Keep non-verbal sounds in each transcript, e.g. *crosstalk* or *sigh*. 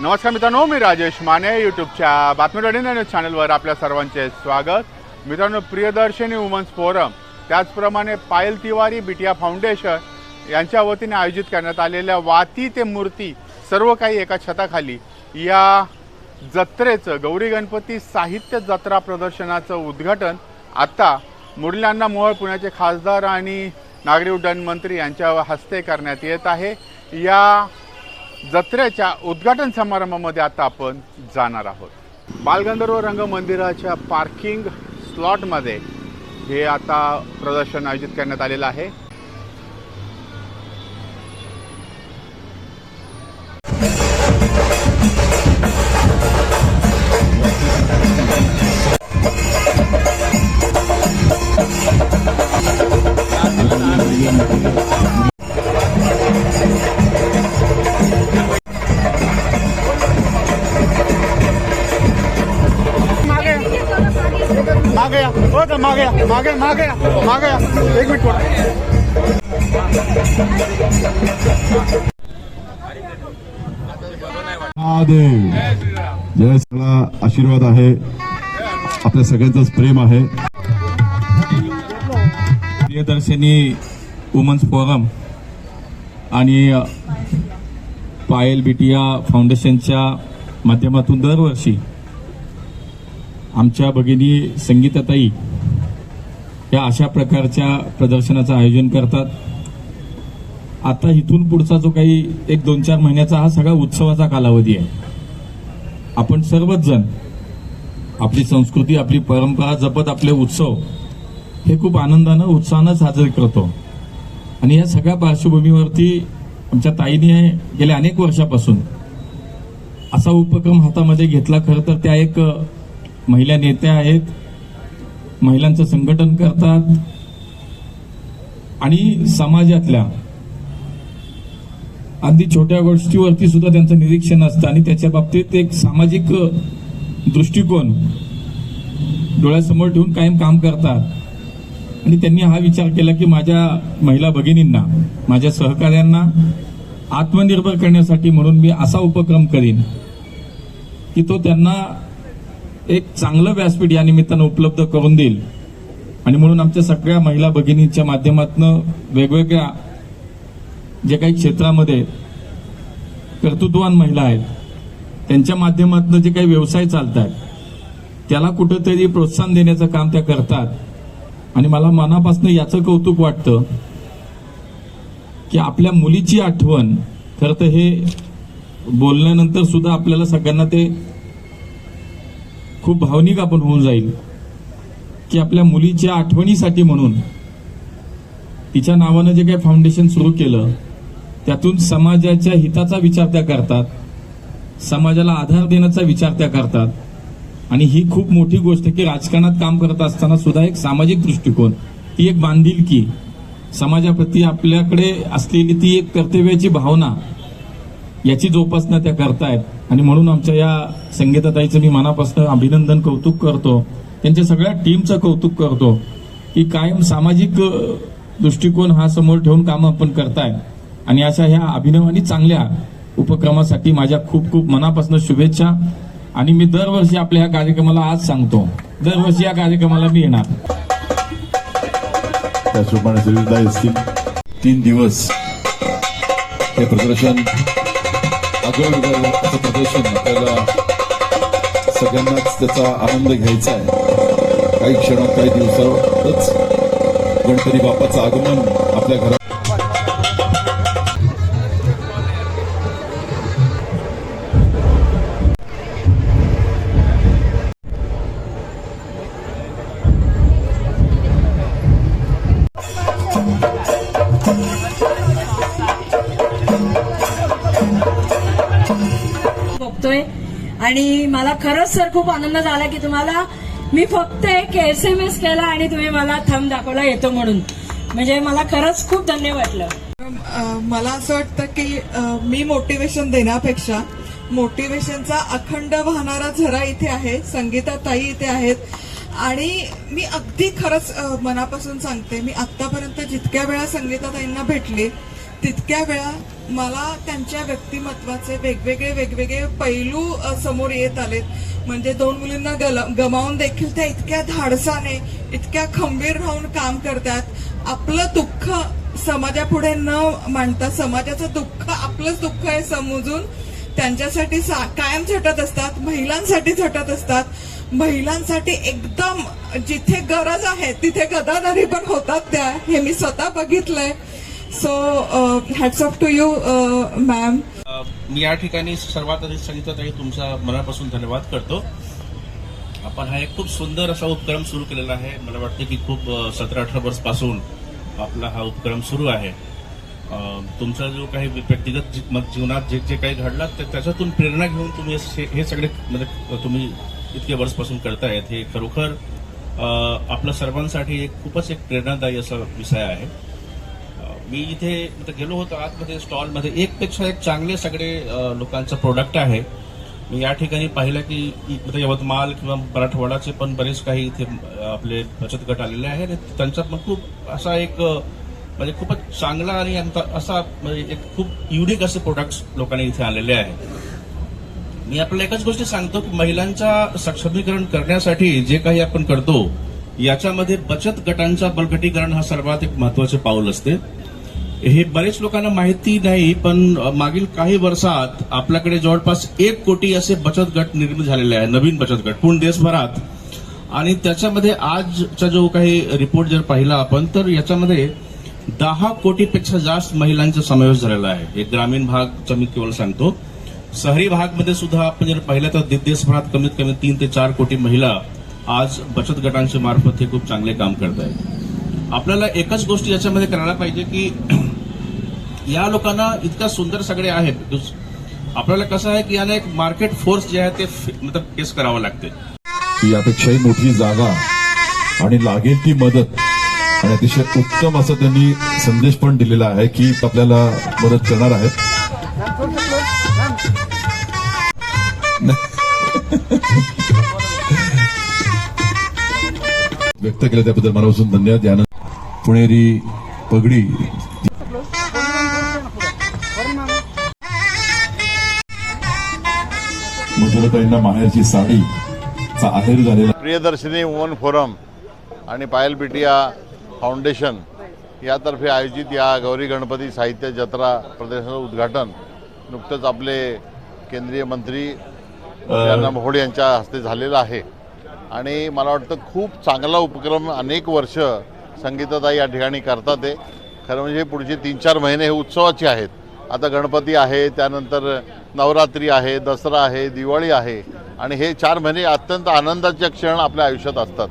नमस्कार मित्रांनो मी राजेश माने यूट्यूबच्या बातमी न्यूज चॅनलवर आपल्या सर्वांचे स्वागत. मित्रांनो प्रियदर्शनी वुमन्स फोरम त्याचप्रमाणे पायल तिवारी बिटिया फाउंडेशन यांच्या वतीने आयोजित करण्यात आलेल्या वाती ते मूर्ती सर्व काही एका छताखाली या जत्रेचं गौरी गणपती साहित्य जत्रा प्रदर्शनाचं उद्घाटन आत्ता मुरल्यांना मोहोळ पुण्याचे खासदार आणि नागरी उड्डयन मंत्री यांच्या हस्ते करण्यात येत आहे. या जत्रेच्या उद्घाटन समारंभामध्ये आता आपण जाणार आहोत. बालगंधर्व रंगमंदिराच्या पार्किंग स्लॉटमध्ये हे आता प्रदर्शन आयोजित करण्यात आलेलं आहे. आता हो का मागे मागे मागे मागे एक मिनिट थोडा महादेव. जय सगळा आशीर्वाद आहे. आपल्या सगळ्यांचंच प्रेम आहे. प्रियदर्शनी वुमन्स फोरम आणि पायल बिटिया फाउंडेशनच्या माध्यमातून दरवर्षी आमच्या भगिनी संगीताताई या अशा प्रकारच्या प्रदर्शनाचं आयोजन करतात. आता इथून पुढचा जो काही एक दोन चार महिन्याचा हा सगळा उत्सवाचा कालावधी आहे. आपण सर्वच जण आपली संस्कृती आपली परंपरा जपत आपले उत्सव हे खूप आनंदानं उत्साहानं साजरे करतो. आणि या सगळ्या पार्श्वभूमीवरती आमच्या ताईने गेल्या अनेक वर्षापासून असा उपक्रम हातामध्ये घेतला. खरं तर त्या एक महिला नेत्या आहेत. महिलांचं संघटन करतात. आणि समाजातल्या अगदी छोट्या गोष्टीवरती सुद्धा त्यांचं निरीक्षण असतं. आणि त्याच्या बाबतीत एक सामाजिक दृष्टिकोन डोळ्यासमोर ठेवून कायम काम करतात. आणि त्यांनी हा विचार केला की माझ्या महिला भगिनींना माझ्या सहकार्यांना आत्मनिर्भर करण्यासाठी म्हणून मी असा उपक्रम करीन की तो त्यांना एक चांगलं व्यासपीठ या निमित्तानं उपलब्ध करून देईल. आणि म्हणून आमच्या सगळ्या महिला भगिनींच्या माध्यमातून वेगवेगळ्या जे काही क्षेत्रामध्ये कर्तृत्ववान महिला आहेत त्यांच्या माध्यमातून जे काही व्यवसाय चालत आहेत त्याला कुठंतरी प्रोत्साहन देण्याचं काम त्या करतात. आणि मला मनापासून याचं कौतुक वाटतं की आपल्या मुलीची आठवण खरं तर हे बोलल्यानंतर सुद्धा आपल्याला सगळ्यांना ते खूप भावनिक आपण होऊन जाईल. की आपल्या मुलीच्या आठवणीसाठी म्हणून तिच्या नावानं जे काही फाउंडेशन सुरू केलं त्यातून समाजाच्या हिताचा विचार त्या करतात समाजाला आधार देण्याचा विचार त्या करतात. आणि ही खूप मोठी गोष्ट आहे की राजकारणात काम करत असताना सुद्धा एक सामाजिक दृष्टिकोन ही एक बांधिलकी समाजाप्रती आपल्याकडे असलेली ती एक कर्तव्याची भावना याची जोपासना त्या करतायत. आणि म्हणून आमच्या या संगीताताईचं मी मनापासून अभिनंदन कौतुक करतो. त्यांच्या सगळ्या टीमचं कौतुक करतो. की कायम सामाजिक दृष्टिकोन हा समोर ठेवून कामं आपण करतायत. आणि अशा ह्या अभिनव आणि चांगल्या उपक्रमासाठी माझ्या खूप खूप मनापासून शुभेच्छा. आणि मी दरवर्षी आपल्या ह्या कार्यक्रमाला आज सांगतो. दरवर्षी या कार्यक्रमाला मी येणार. त्याचप्रमाणे तीन दिवस हे प्रदर्शन आगळं असं प्रदर्शन आपल्याला सगळ्यांनाच त्याचा आनंद घ्यायचा आहे. काही क्षणात काही दिवसातच गणपती बाप्पाचं आगमन आपल्या घरात बघतोय. आणि मला खरंच सर खूप आनंद झाला की तुम्हाला मी फक्त एक एस एम एस केला आणि तुम्ही मला थंब दाखवला येतो म्हणून. म्हणजे मला खरंच खूप धन्य वाटलं. मला असं वाटतं की मी मोटिवेशन देण्यापेक्षा मोटिवेशनचा अखंड वाहणारा झरा इथे आहे संगीता ताई इथे आहेत. आणि मी अगदी खरंच मनापासून सांगते मी आतापर्यंत जितक्या वेळा संगीता ताईंना भेटले तितक्या वेळा मला त्यांच्या व्यक्तिमत्वाचे वेगवेगळे वेगवेगळे पैलू समोर येत आलेत. म्हणजे दोन मुलींना गल- गमावून देखील त्या इतक्या धाडसाने इतक्या खंबीर राहून काम करतात. आपलं दुःख समाजापुढे न मांडता समाजाचं दुःख आपलंच दुःख आहे समजून त्यांच्यासाठी सा- कायम झटत असतात महिलांसाठी झटत असतात. महिलांसाठी एकदम जिथे गरज आहे तिथे गदादारी पण होतात त्या हे मी स्वतः बघितलंय. So hats off to you ma'am मी या ठिकाणी सर्वात आधी सांगितलं तुमचा मनापासून धन्यवाद करतो. आपण हा एक खूप सुंदर असा उपक्रम सुरू केलेला आहे. मला वाटतं की खूप सतरा अठरा वर्षपासून आपला हा उपक्रम सुरू आहे. तुमचा जो काही व्यक्तिगत जीवनात जे जे काही घडलं ते त्याच्यातून प्रेरणा घेऊन तुम्ही हे हे सगळे म्हणजे तुम्ही इतके वर्षपासून करतायत हे खरोखर आपल्या सर्वांसाठी एक खूपच एक प्रेरणादायी असा विषय आहे. मी इथे गेलो होतो आतमध्ये स्टॉलमध्ये. एक पेक्षा एक चांगले सगळे लोकांचं प्रोडक्ट आहे. मी या ठिकाणी पाहिलं की इथे म्हणजे यवतमाळ किंवा मराठवाडाचे पण बरेच काही इथे आपले बचत गट आलेले आहेत. त्यांचा त्यांच्यात पण खूप असा एक म्हणजे खूपच चांगला आणि असा म्हणजे एक खूप युनिक असे प्रोडक्ट्स लोकांनी इथे आलेले आहेत. मी आपल्याला एकच गोष्टी सांगतो की महिलांचा सक्षमीकरण करण्यासाठी जे काही आपण करतो याच्यामध्ये बचत गटांचा बळकटीकरण हा सर्वात एक महत्त्वाचे पाऊल असते. हे बरेच लोकांना माहिती नाही पण मागील काही वर्षात आपल्याकडे जवळपास एक कोटी असे बचत गट निर्मित झालेले आहे नवीन बचत गट पूर्ण देशभरात. आणि त्याच्यामध्ये आजचा जो काही रिपोर्ट जर पाहिला आपण तर याच्यामध्ये दहा कोटीपेक्षा जास्त महिलांचा समावेश झालेला आहे. हे ग्रामीण भागचा मी केवळ सांगतो. शहरी भागमध्ये सुद्धा आपण जर पाहिलं तर देशभरात कमीत कमी तीन ते चार कोटी महिला आज बचत गटांच्या मार्फत हे खूप चांगले काम करत आहेत आपल्याला एकच गोष्ट याच्यामध्ये करायला पाहिजे की या लोकांना इतका सुंदर सगळे आहे आपल्याला कसं आहे की याला एक मार्केट फोर्स जे आहे ते मतलब केस करावं लागते यापेक्षाही मोठी जागा आणि लागेल ती मदत. आणि अतिशय उत्तम असं त्यांनी संदेश पण दिलेला आहे की आपल्याला मदत करणार आहेत. व्यक्त केलं त्याबद्दल मनापासून धन्यवाद. यानंतर पुणेरी पगडी. मधुरताईंना माहेरची साडीचा आहेर झालेला प्रियदर्शिनी वुमन फोरम आणि पायल बिटिया फाउंडेशन यातर्फे आयोजित या गौरी गणपती साहित्य जत्रा प्रदर्शनाचं उद्घाटन नुकतंच आपले केंद्रीय मंत्री यांना मोहोड यांच्या हस्ते झालेलं आहे. आणि मला वाटतं खूप चांगला उपक्रम अनेक वर्ष संगीताताई या ठिकाणी करतात आहे खरं म्हणजे पुढचे तीन चार महिने हे उत्सवाचे आहेत. आता गणपती आहे त्यानंतर नवरात्री आहे दसरा आहे दिवाळी आहे. आणि हे चार महिने अत्यंत आनंदाचे क्षण आपल्या आयुष्यात असतात.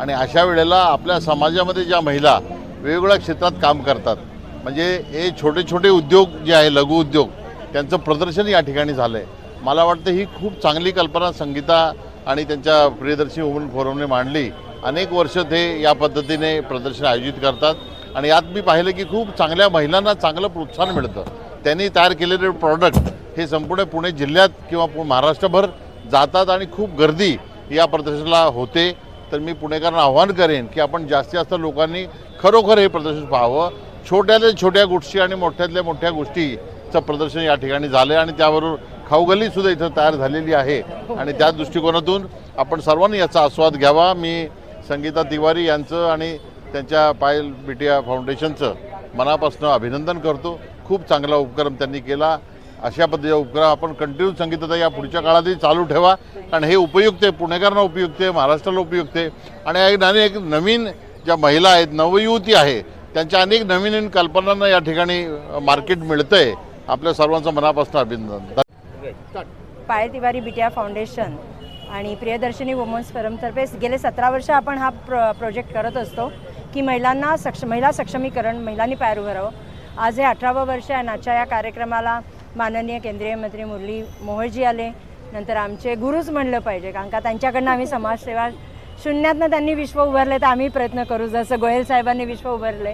आणि अशा वेळेला आपल्या समाजामध्ये ज्या महिला वेगवेगळ्या क्षेत्रात काम करतात म्हणजे हे छोटे छोटे उद्योग जे आहे लघु उद्योग त्यांचं प्रदर्शन या ठिकाणी झालं आहे मला वाटतं ही खूप चांगली कल्पना संगीता आणि त्यांच्या प्रियदर्शी वुमन फोरमने मांडली. अनेक वर्ष ते या पद्धतीने प्रदर्शन आयोजित करतात. आणि यात मी पाहिलं की खूप चांगल्या महिलांना चांगलं प्रोत्साहन मिळतं. त्यांनी तयार केलेले प्रॉडक्ट हे संपूर्ण पुणे जिल्ह्यात किंवा पु- महाराष्ट्रभर जातात आणि खूप गर्दी या प्रदर्शनाला होते. तर मी पुणेकरांना आव्हान करेन की आपण जास्तीत जास्त लोकांनी खरोखर हे प्रदर्शन पाहावं. छोट्यातल्या छोट्या गोष्टी आणि मोठ्यातल्या मोठ्या गोष्टीचं प्रदर्शन या ठिकाणी झालं आणि त्याबरोबर खाऊगल्लीसुद्धा इथं तयार झालेली आहे. आणि त्या दृष्टिकोनातून आपण सर्वांनी याचा आस्वाद घ्यावा. मी संगीता तिवारी यांचं आणि त्यांच्या पायल बिटिया फाउंडेशनचं मनापासून अभिनंदन करतो. खूप चांगला उपक्रम त्यांनी केला. अशा पद्धतीचा उपक्रम आपण कंटिन्यू संगीताचा या पुढच्या काळातही चालू ठेवा. कारण हे उपयुक्त आहे पुणेकरांना उपयुक्त आहे महाराष्ट्राला उपयुक्त आहे. आणि एक नवीन ज्या महिला आहेत नवयुवती आहे त्यांच्या अनेक नवीन नवीन कल्पनांना या ठिकाणी मार्केट मिळतं आहे आपल्या सर्वांचं मनापासून अभिनंदन. पाय तिवारी बिटिया फाउंडेशन आणि प्रियदर्शिनी वुमन्स फोरमतर्फे गेले सतरा वर्ष आपण हा प्र प्रोजेक्ट करत असतो की महिलांना सक्ष महिला सक्षमीकरण महिलांनी पायर उभं राहावं. आज हे अठरावं वर्ष आहे. नाच्या या कार्यक्रमाला माननीय केंद्रीय मंत्री मुरली मोहोळजी आले. नंतर आमचे गुरुच म्हणलं पाहिजे कारण का त्यांच्याकडनं आम्ही समाजसेवा शून्यातनं त्यांनी विश्व उभारले तर आम्ही प्रयत्न करू. जसं गोयल साहेबांनी विश्व उभारले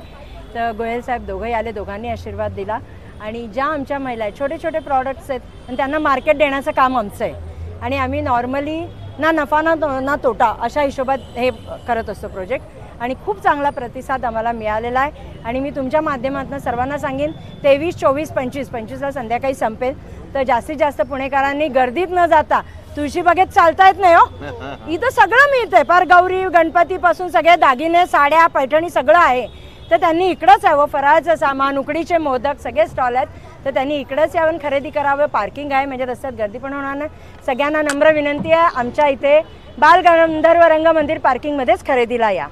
तर गोयल साहेब दोघंही आले दोघांनी आशीर्वाद दिला. आणि ज्या आमच्या महिला आहेत छोटे छोटे प्रॉडक्ट्स आहेत आणि त्यांना मार्केट देण्याचं काम आमचं आहे. आणि आम्ही नॉर्मली ना नफा ना ना तोटा अशा हिशोबात हे करत असतो प्रोजेक्ट आणि खूप चांगला प्रतिसाद आम्हाला मिळालेला आहे. आणि मी तुमच्या माध्यमातून सर्वांना सांगेन तेवीस चोवीस पंचवीस पंचवीसला संध्याकाळी संपेल. तर जास्तीत जास्त पुणेकरांनी गर्दीत न जाता तुळशीबागेत चालता येत नाही हो. *laughs* इथं सगळं मिळतंय. फार गौरी गणपतीपासून सगळे दागिने साड्या पैठणी सगळं आहे. तर त्यांनी इकडंच यावं. फराळाचं सामान उकडीचे मोदक सगळे स्टॉल आहेत. तर त्यांनी इकडंच यावं खरेदी करावं. पार्किंग आहे म्हणजे रस्त्यात गर्दी पण होणार नाही. सगळ्यांना नम्र विनंती आहे. आमच्या इथे बाल गंधर्व रंग मंदिर पार्किंगमध्येच खरेदीला या.